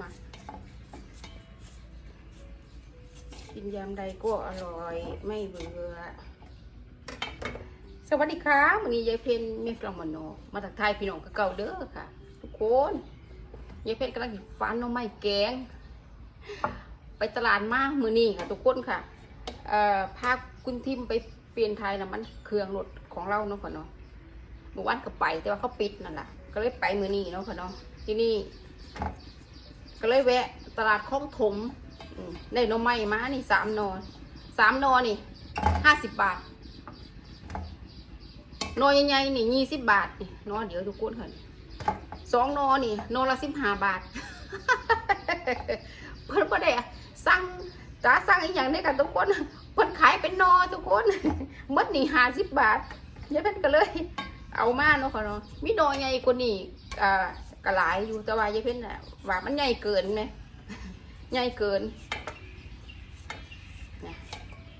มนูมากินยามใดก็อร่อยไม่เบื่อ สวัสดีค่ะวันนี้ยายเพนเมฟลองมโนมาจากไทยพี่น้องกับเก่าเด้อค่ะ ทุกคนยายเพนกำลังฟันหน้องไม้แกง ไปตลาดมากมือนี้ค่ะ ทุกคนค่ะพาคุณทิมไปเปลี่ยนไทยน้ำมันเครื่องรถของเราเนาะค่ะเนาะเมื่อวานก็ไปแต่ว่าเขาปิดนั่นแหละก็เลยไปมือนี้เนาะค่ะเนาะที่นี่ ก็เลยแวะ ตลาดคลองถมอืมได้หน่อไม้มานี่สามนอสามนอนี่ห้าสิบบาทนอใหญ่ๆนี่ยี่สิบบาทนี่นอเดี๋ยวทุกคนเห็นสองนอนี่นอละสิบห้าบาท เพิ่นก็ได้สั่งจ้าสั่งอีกอย่างนี้กันทุกคนเพิ่นขายเป็นนอทุกคนหมดนี่ห้าสิบบาทยายเพิ่นก็เลย เอามาเนาะค่ะเนาะมีนอใหญ่กว่านี่อ่า กระหลายอยู่แต่ว่ายายเพิ่นน่ะว่ามันใหญ่เกินไหมใหญ่เกินนะ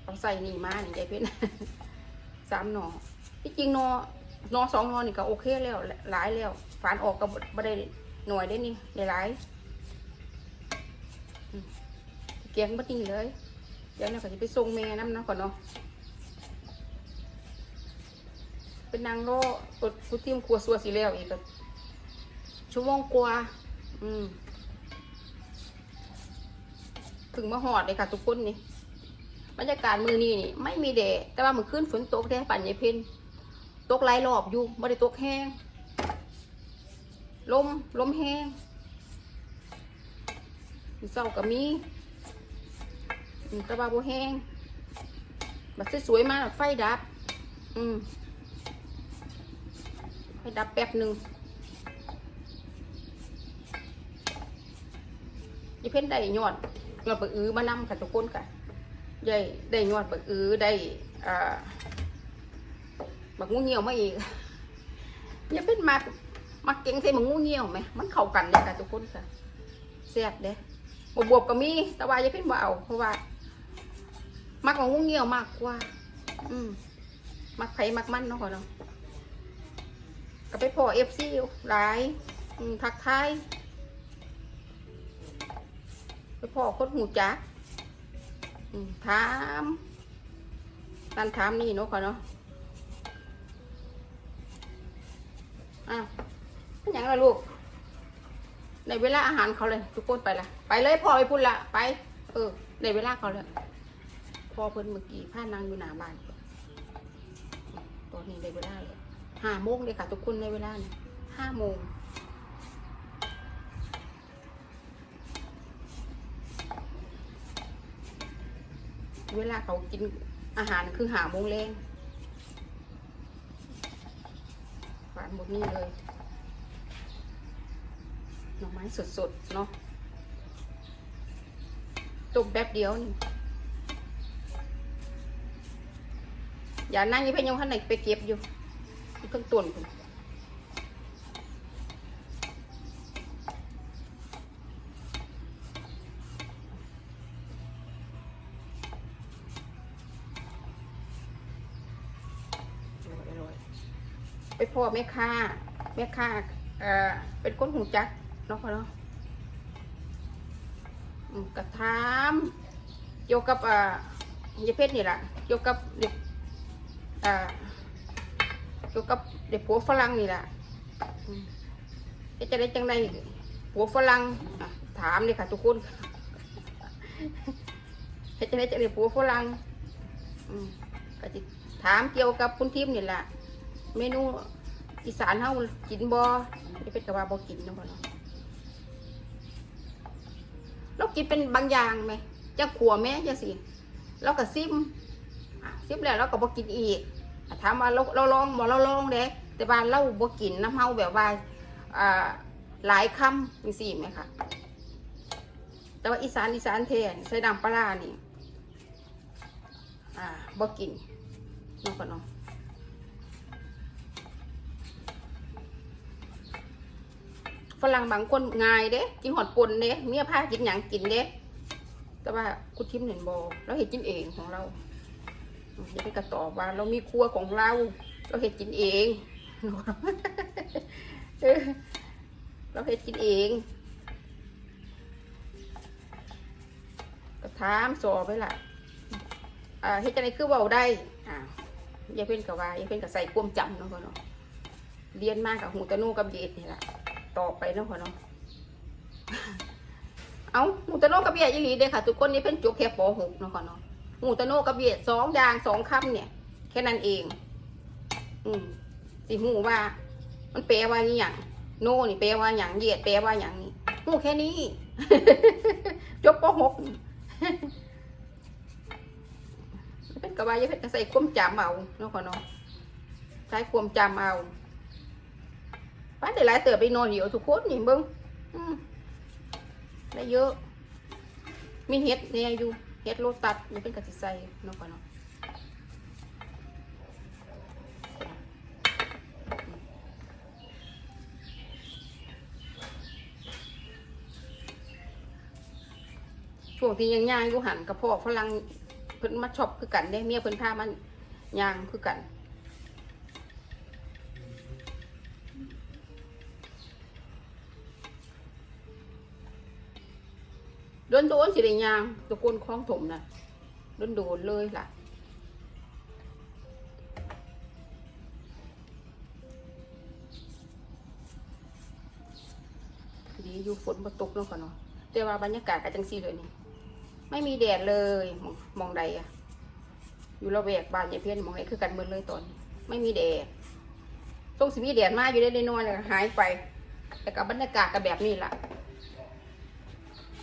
เอาใส่นี่มานี่ยายเพิ่นสามหนอที่จริงหนอหนอสองหนอนี่ก็โอเคแล้วหลายแล้วฝานออกก็บ่บ่ได้หน่วยได้นี่ได้หลายเกียงบัดนี้เลย เดี๋ยวเนี่ยก็จะไปส่งแม่น้ำเนาะก่อนเนาะเป็นนางโลกดผู้ทีมครัวสัวสีแล้วอีกก็ ชั่วโมงกว่าอืมถึงมาหอดเลยค่ะทุกคนนี่บรรยากาศมือนี้นี่ไม่มีแดดแต่ว่ามือขึ้นฝนตกแด้ปั่นยายเพนตกหลายรอบอยู่ไม่ได้ตกแห้งลมลมแห้งเศร้ากับมีตะบาโบแห้งบัดสวยมากไฟดับ อืมไฟดับแป๊บหนึ่ง ยี่เพ่นได้ยอดยอดปะอื้อมานำค่ะทุกคนค่ะได้ได้ยอดปะอื้อได้อ่าบักงูเหี่ยวมาอีกยี่เพ่นมามาเก่งใส่บักงูเหี่ยวไหมมันเข้ากันเลยค่ะทุกคนค่ะแซ่บเด้บวบวบๆก็มี แต่ว่ายี่เพ่นบ่เอาเพราะว่า มักของงูเงียวมากกว่า อืมมักไผ่มักมันเนาะก่อนเนาะก็ไปพอเอฟซีหลายทักทาย ไปพอคนหูจักถามนั่นถามนี่เนาะก่อนเนาะอ้าวเป็นยังล่ะลูก ในเวลาอาหารเขาเลย ทุกคนไปละไปเลยพ่อไปพุ่นละไป เออ ในเวลาเขาเลยพ่อเพิ่นเมื่อกี้ผ้านางอยู่หน้าบ้านตอนนี้ได้เวลาเลยห้าโมงเลยค่ะ ทุกคนในเวลานี้ห้าโมง เวลาเขากินอาหารคือหาโมงแรงฝานหมดนี่เลยหน่อไม้สดๆ เนาะต้มแป๊บเดียวนี่อย่านั่งอยี่เพ่ยังข้างในไปเก็บอยู่ที่เครื่องตุนคุณ พ่อแม่ค้าแม่ค้าเอ่อเป็นคนหูจักเนาะพ่อเนาะกระทามเกี่ยวกับอ่ายี่เพชรนี่แหละเกี่ยวกับเด็กอ่าเกี่ยวกับเด็กผัวฝรั่งนี่แหละจะได้จังไดผัวฝรั่งถามเลยค่ะทุกคนเฮ็ดจะได้จังไดผัวฝรั่งก็จะถามเกี่ยวกับคุณทิมนี่แหละเมนู อีสานเฮากินบ่จะเป็นกะว่าบ่กินนะพ่อเนาะเรากินเป็นบางอย่างไหมจะขัวแม่จะสิเราก็ซิมซิบแล้วเราก็บอกินอีกถามว่าเราเราลองบ่เราลองเด้แต่ว่านเราบ่กินน้ำเฮาแบบว่าอ่าหลายคำจังซี่ไหมคะแต่ว่าอีสานอีสานแทนใส่น้ำปลาานี่อ่าบ่กินน้องก็น้อง ฝรั่งบางคนง่ายเด้กินหอดปนเด้เมียพากินหยังกินเด้แต่ว่าคุณทิมเห็นบอเราเห็นกินเองของเราอย่าไปกระตอบว่า เรามีครัวของเรา เราเห็ดกินเองเราเฮ็ดกินเองก็ถามสอไปล่ะอ่าเฮ็ดจังไดคือเว้าได้อ่ายายเพ่นก็ว่ายายเพ่นก็ใส่ความจำเนาะพ่อเนาะเรียนมากกับหูตะนูกับเย็ดนี่แหละ ต่อไปเนาะพ่อเนาะเอาหูตะโนกับเบียดอีหลีเด้ค่ะทุกคนนี่เพิ่นจบแค่ป .6 เนาะค่ะเนาะหูตะโนกับเบียดสองอย่างสองคำเนี่ย แค่นั้นเอง อืมสิหูว่า มันแปลว่านี่อย่างโน่นี่แปลว่าหยังเหยียดแปลว่าหยังนี่หูแค่นี้ จบป .6 เป็นกระบายยาเพชรก็ใส่ความจำเอาเนาะค่ะเนาะใช้ความจำเอา ป้านได้หลายเติบไปนอนอยู่ทุกคนนี่เบิ้งได้เยอะ มีเห็ดเนี่ยอยู่เห็ดโลตัดนี่เป็นกระติไซเนาะก่อนเนาะช่วงที่ยังย่างอยู่หันกับพ่อฝรั่งเพิ่นมาช็อปคือกันได้เมียเพิ่นพามันย่างคือกัน โดนโดนสิได้ยางตะโกนคล้องถมนะโดนโดนเลยล่ะดีอยู่ฝนมาตกแล้วก่อนเนาะแต่ว่าบรรยากาศก็จังซี่เลยนี่ ไม่มีแดดเลยมองมองใดอะอยู่ระแวกบ้านยายเพี้ยนมองไหนคือกันเมือเลยตอนไม่มีแดดต้องสิมีแดดมากอยู่ได้ได้นอนเลยหายไป แต่กับบรรยากาศก็แบบนี้ล่ะ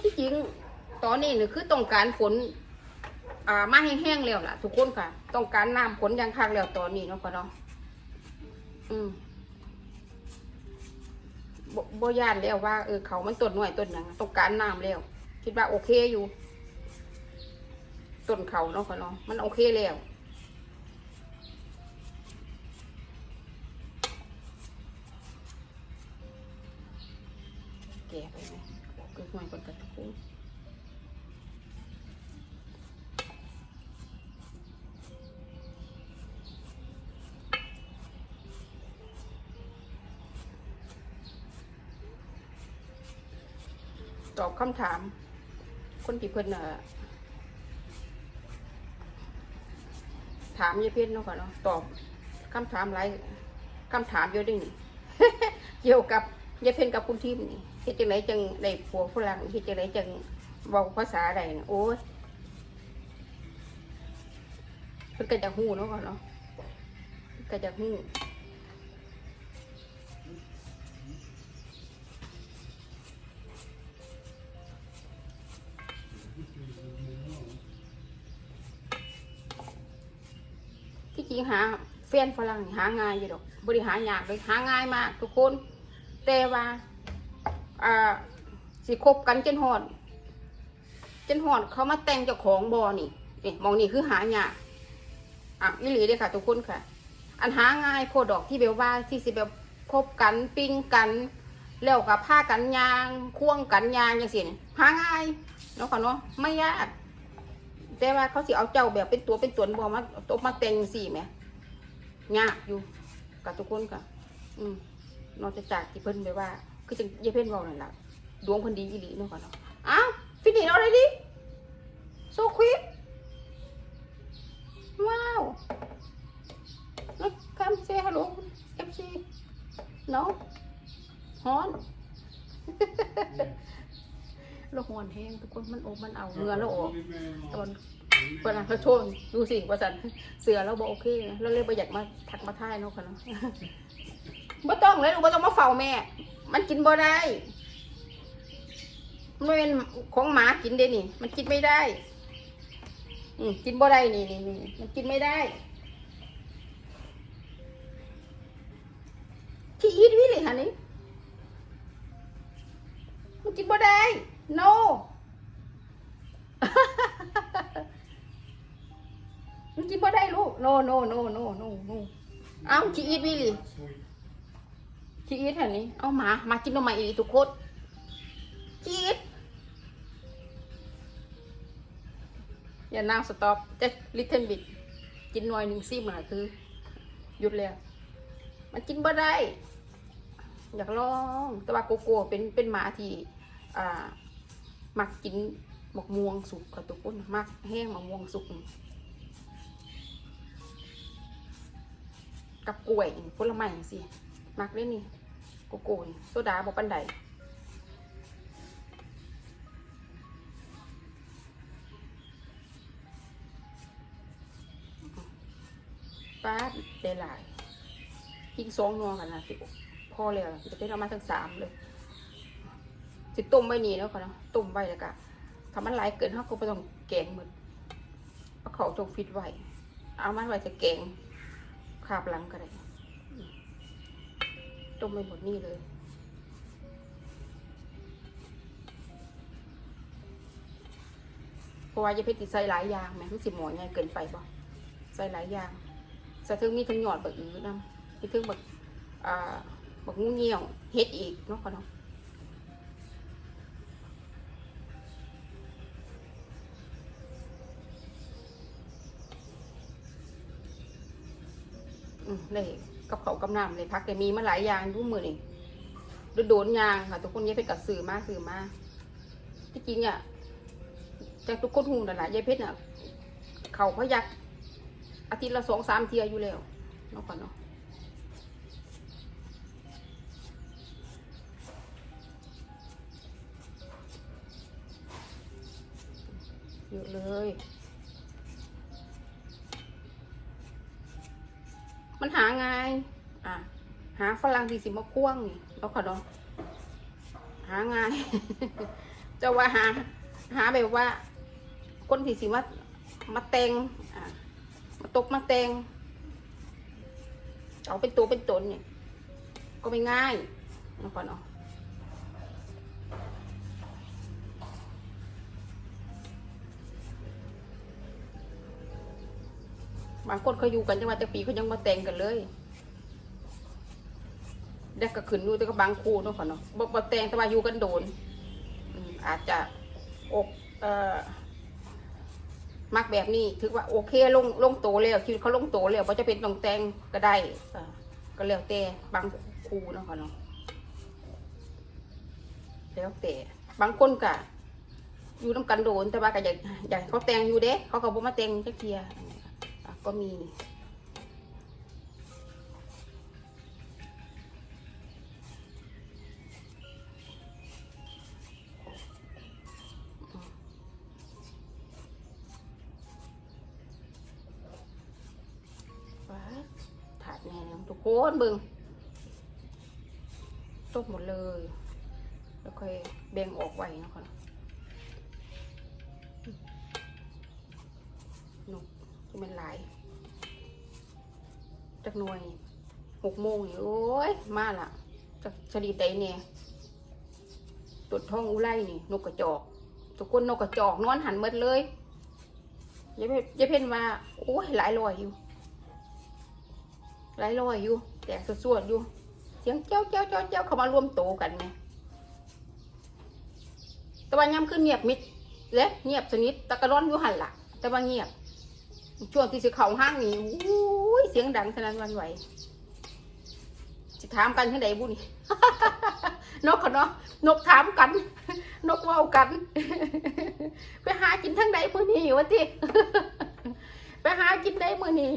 ที่จริงตอนนี้นี่คือต้องการฝนอ่ามาแห้งๆแล้วล่ะ ทุกคนค่ะ ต้องการน้ำฝนยังคักแล้วตอนนี้เนาะพ่อเนาะอืมบบ่ย่านแล้วว่าเออเขามันต้นหน่วยต้นหยังต้องการน้ำแล้ว คิดว่าโอเคอยู่ต้นเขาเนาะพ่อเนาะมันโอเคแล้ว ตอบคำถาม คนที่เพิ่นน่ะถามยายเพิ่นเนาะค่ะเนาะตอบคำถามหลายคำถามเยอะด้วยนี่เกี่ยวกับยายเพิ่นกับคุณทิมนี่เฮ็ดจังไดจังได้ผัวฝรั่งเฮ็ดจังไดจังเว้าภาษาใดนะโอ้ยเพิ่นก็จะฮู้เนาะค่ะเนาะก็จะฮู้ ริงหาแฟนฝรั่งหาง่ายอยู่ดอกบริหารยากเลยหาง่ายมากทุกคน แต่ว่าอ่าสิคบกันจนหอดจนหอดเขามาแต่งเจ้าของบอนี่นี่มองนี่คือหายากอะอีหลีเลยค่ะ ทุกคนค่ะ อันหาง่ายโพดอกที่แบบว่าที่สิแบบคบกันปิ้งกันแล้วกับผ้ากันยาง ควงกันยางอย่างเสียนี่หาง่ายเนาะค่ะเนาะไม่ยาก แต่ว่าเขาสิเอาเจ้าแบบเป็นตัวเป็นตนบอมาตบมาแต่งสี่ไหมยากอยู่กับทุกคนค่ะ อืมนอกจากที่เพิ่นไปว่า คือจังเยเพิ่นบอกนั่นแหละดวงคนดีอีหลีเนาะค่ะเนาะอ้าวฟินิชเอาเลยดิ so quick ว้าว look come say hello FC no ฮอน เราหอน แห้งทุกคนมันโอบมันเอาเนื้อเราออกตอนเปิดเขาโชนดูสิว่าสันเสือเราบอกโอเคนะเราเลยไปอยากมาถักมาท่ายเนาะค่ะเนาะไม่ต้องเลยลูกไม่ต้องมาเฝ้าแม่ มันกินบ่ได้ มันเป็นของหมากินเด้นี่ มันกินไม่ได้ อืมกินบ่ได้นี่นี่นี่มันกินไม่ได้ที่อีทวิเลยค่ะนี่มันกินบ่ได้ no มันกินบ่ได้ลูก no no no no no no เอาขี้อีทวิลิขี้อีทแถวนี้ เอาหมา มากินนมมาอีกทุกคนขี้อีทอย่านั่งสต็อปจะลิทเทนบิดกินหน่อยหนึ่งซิมอะคือ หยุดแล้ว มันกินบ่ได้ อยากลอง แต่ว่าโกโก้เป็นเป็นหมาที่ อ่า มักกินหมะม่วงสุกค่ะทุกคนมักแห้งหมะม่วงสุก กับกล้วยผลไม้สิมักเลยนี่โกโก้โซดาบ่ปันใดป้าดได้หลายยิงสองนอกันนะสิพอแล้วจะเป็นเอามาทั้งสามเลย สิต้มไว้นี่แล้วค่ะเนาะต้มไว้แล้วก็ถ้ามันไหลเกินเขาก็ไม่ต้องแกงหมดเอาเขาจงฟิตไว้เอามันไว้จะแกงคาบหลังก็ได้อืมต้มไปหมดนี่เลยเพราะว่าจะเพชรติใส่หลายอย่างแหมมันสิหมอใหญ่เกินไปบ่ใส่หลายอย่างใส่ถึงมีทั้งหยอดบักอื้อนำมีทั้งบักอ่าบักงูเงี้ยวเฮ็ดอีกเนาะค่ะเนาะ เลยกับเขากับน้ำเลยพักแต่มีมาหลายอย่างรู้มือนี่โดนโดนยางค่ะ ทุกคนยายเพชรกับสื่อมากสื่อมากที่จริงอะจากทุกคนหูนั่นแหละยายเพชรน่ะ เขาพยักอาทิตย์ละสองสามเทียอยู่แล้วเนาะก่อนเนาะเยอะเลย มันหาไง อะ หาฝรั่งสี่สิมาควงนี่เราขอดองหาไงจะว่าหา หาแบบว่า คนสี่สิมามาเตงอะมาตกมาเตงเอาเป็นตัวเป็นตนเนี่ยก็ไม่ง่ายเราขอดอนเน บางคนเขาอยู่กันจังหวัดจะปีเขายังมาแต่งกันเลยเด็กก็ขึ้นอยู่แต่ก็บางคู่เนาะค่ะเนาะบ่บ่แต่งแต่ว่าอยู่กันโดนอาจจะอกเอ่อมักแบบนี้ถือว่าโอเคลงลงโตแล้วชีวิตเขาลงโตแล้วบ่จะเป็นต้องแต่งก็ได้ก็แล้วแต่บางคู่เนาะค่ะเนาะแล้วแต่บางคนก็อยู่น้ำกันโดนแต่ว่าก็อยากอยากเขาแต่งอยู่เด้ เขาก็บ่มาแต่งจักเทียอะ ก็มีว้าถาดแน่เลยทุกคนบึงต้มหมดเลย แล้วค่อยแบ่งออกไว้นะคะนกมันหลาย จักหน่วยหกโมงนี่โอ้ย มาละจะชะดีใจเนี่ยตดท้องอุไรนี่ นกกระจอกทุกคนนกกระจอกนอนหันหมดเลยยายเพชรยายเพชรว่าโอ้ยหลายรอยอยู่หลายรอยอยู่ แตกสวดอยู่ เสียงเจ้าเจ้าเจ้าเจ้าเขามารวมโตกันไงแต่ว่าย้ำขึ้นเงียบมิดเลยเงียบสนิทตะกร้อนอยู่หันละแต่ว่าเงียบช่วงที่สิเขาห้างนี่อู้ ยเสียงดังสนั่นวันไหวสิถามกันที่ไหนบุญนกขาเนาะนกถามกัน นกว้ากัน ไปหากินทั้งใดมือนี้วะติไปหากินได้มือนี้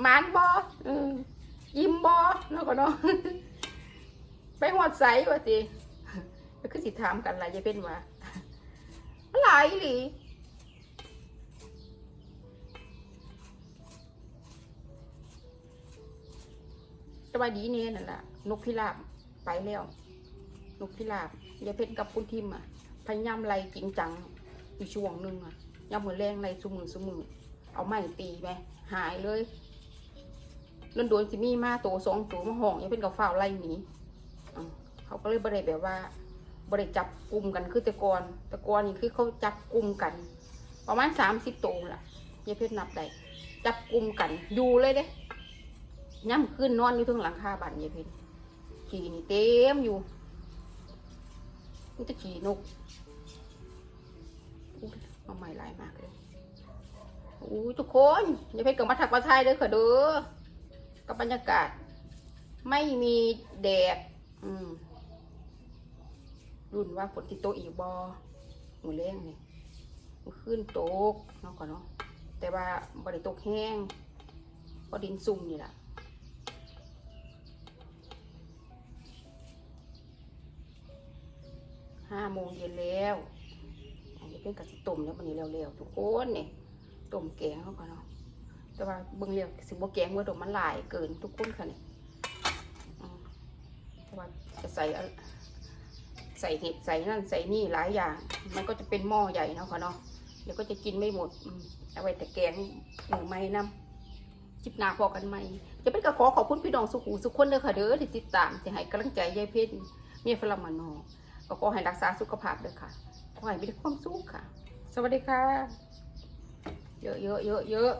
หมานบอออยิ้มบอนก็เนาะไปหอดใสวะติก็คือสิถามกันหลายจะเป็นว่าหลายอีหลี แต่ว่าดีเนี่ยนั่นแหละนกพิราบไปแล้วนกพิราบยายเพชรกับคุณทิมอะพยายามไล่จริงจังอยู่ช่วงหนึ่งอะยามมือแรงไล่สุมือสมือเอาไม้ตีไปหายเลยโดนโดนๆสิมี่มาตัวสองตัวมาห้องยายเพชรกับฝ้าไล่หนีเขาก็เลยบ่ได้แบบว่าบ่ได้จับกลุ่มกันคือต่ก่อนต่ก่อนนี่คือเขาจับกลุ่มกัน ประมาณสามสิบตัวล่ะยายเพชรนับได้จับกลุ่มกันอยู่เลยเด้ ย่ำขึ้นนอนอยู่ทั้งหลังคาบ้านยายเพชรขี่นี่เต็มอยู่มันจะขี่นกเอาไม้ลายมากเลยอู้ยทุกคนยายเพชรกับมาถักมาทยเด้อค่ะเด้อกับบรรยากาศ ไม่มีแดดอืมรุ่นว่าฝนติโตอีกบอมือแรงนี่มันขึ้นตกเนาะก่อนเนาะแต่ว่าบริตกแห้งก็ดินซุ่มนี่แหละ ห้าโมงเย็นแล้วอันนี้เป็นกะสิต้มแล้วมันนี้เร็วๆทุกคนเนี่ยต้มแกงเขาก่อนเนาะแต่ว่าเบิ่งเรียวสิบ่แกงเมื่อดอกมันหลายเกินทุกคนค่ะเนี่ยแต่ว่าจะใส่ใส่เห็ดใส่นั่นใส่นี่หลายอย่าง มันก็จะเป็นหม้อใหญ่เนาะค่ะเนาะเดี๋ยวก็จะกินไม่หมดเอาไว้แต่แกงหมูไม้น้ำจิบนาพอกันไหมจะเป็นกระขอขอบคุณพี่น้องสุขูสุขคนเด้อค่ะเด้อที่ติดตามที่ให้กำลังใจยายเพชรเมียฝรั่งมานอ ก็ขอให้รักษาสุขภาพด้วยค่ะ ขอให้มีแต่ความสุขค่ะ สวัสดีค่ะ เยอะเยอะเยอะเยอะ